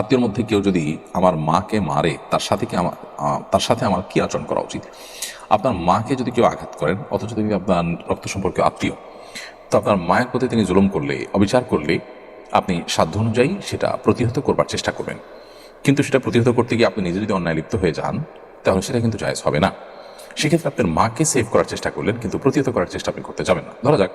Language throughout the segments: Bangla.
আত্মীয়র মধ্যে কেউ যদি আমার মাকে মারে, তার সাথে কি আমার তার সাথে আমার কি আচরণ করা উচিত? আপনার মাকে যদি কেউ আঘাত করেন, অথচ তিনি আপনার রক্ত সম্পর্কে আত্মীয়, তো আপনার মায়ের প্রতি তিনি জুলুম করলে, অবিচার করলে আপনি সাধ্য অনুযায়ী সেটা প্রতিহত করবার চেষ্টা করবেন। কিন্তু সেটা প্রতিহত করতে গিয়ে আপনি নিজে যদি অন্যায় লিপ্ত হয়ে যান, তাহলে সেটা কিন্তু জায়জ হবে না। সেক্ষেত্রে আপনার মাকে সেভ করার চেষ্টা করলেন, কিন্তু প্রতিহত করার চেষ্টা আপনি করতে যাবেন না। ধরা যাক,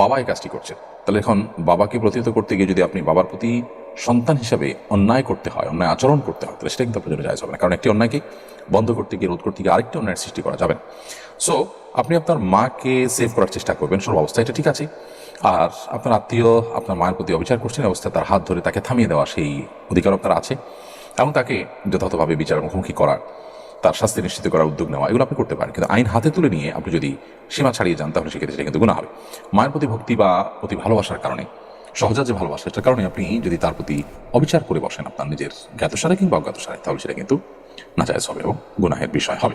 বাবা এই কাজটি করছেন তাহলে এখন বাবাকে প্রতিহত করতে গিয়ে যদি আপনি বাবার প্রতি সন্তান হিসাবে অন্যায় করতে হয়, অন্যায় আচরণ করতে হয়, তাহলে সেটা কিন্তু আপনার জন্য জায়জ হবে না। কারণ একটি অন্যায়কে বন্ধ করতে গিয়ে, রোধ করতে গিয়ে আরেকটি অন্যায়ের সৃষ্টি করা যাবে। সো আপনি আপনার মাকে সেভ করার চেষ্টা করবেন, সব অবস্থা এটা ঠিক আছে। আর আপনার আত্মীয় আপনার মায়ের প্রতি অবিচার করছেন অবস্থায় তার হাত ধরে তাকে থামিয়ে দেওয়া সেই অধিকার আপনার আছে। এবং তাকে যথাযথভাবে বিচার মুখোমুখি করার, তার শাস্তি নিশ্চিত করার উদ্যোগ নেওয়া, এগুলো আপনি করতে পারেন। কিন্তু আইন হাতে তুলে নিয়ে আপনি যদি সীমা ছাড়িয়ে যান, তাহলে সেক্ষেত্রে সেটা কিন্তু গুণা হবে। মায়ের প্রতি ভক্তি বা প্রতি ভালোবাসার কারণে সহজা যে ভালোবাসা সেটার কারণে আপনি যদি তার প্রতি অবিচার করে বসেন আপনার নিজের জ্ঞাতসারে কিংবা অজ্ঞাতসারে তাহলে সেটা কিন্তু নাজায়জ হবে এবং গুনাহের বিষয় হবে।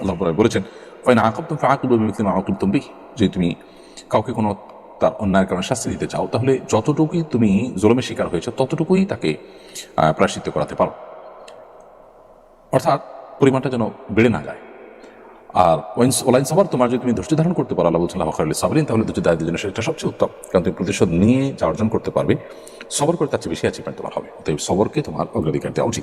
আল্লাহ বলেছেন ফাইন আকুব তুমি আকুব তুমি আকুব তুমি যে তুমি কাউকে কোনো তার অন্যায়ের কারণে শাস্তি দিতে চাও তাহলে যতটুকুই তুমি জোলমের শিকার হয়েছে ততটুকুই তাকে আহ, প্রায়শ্চিত্ত করাতে পারো। অর্থাৎ পরিমাণটা যেন বেড়ে না যায়। আর ওলাইন সবার তোমার যদি তুমি ধৈর্য ধারণ করতে পারো, আল্লাহ বলছিলাম আল্লাহ সাবরিন তাহলে ধৈর্য দায়িত্বের জন্য সেটা সবচেয়ে উত্তম। কারণ তুমি প্রতিশোধ নিয়ে যা অর্জন করতে পারবে, সবর করে তার চেয়ে বেশি অ্যাচিভমেন্ট তোমার হবে। তাই সবরকে তোমার অগ্রাধিকার দেওয়া উচিত।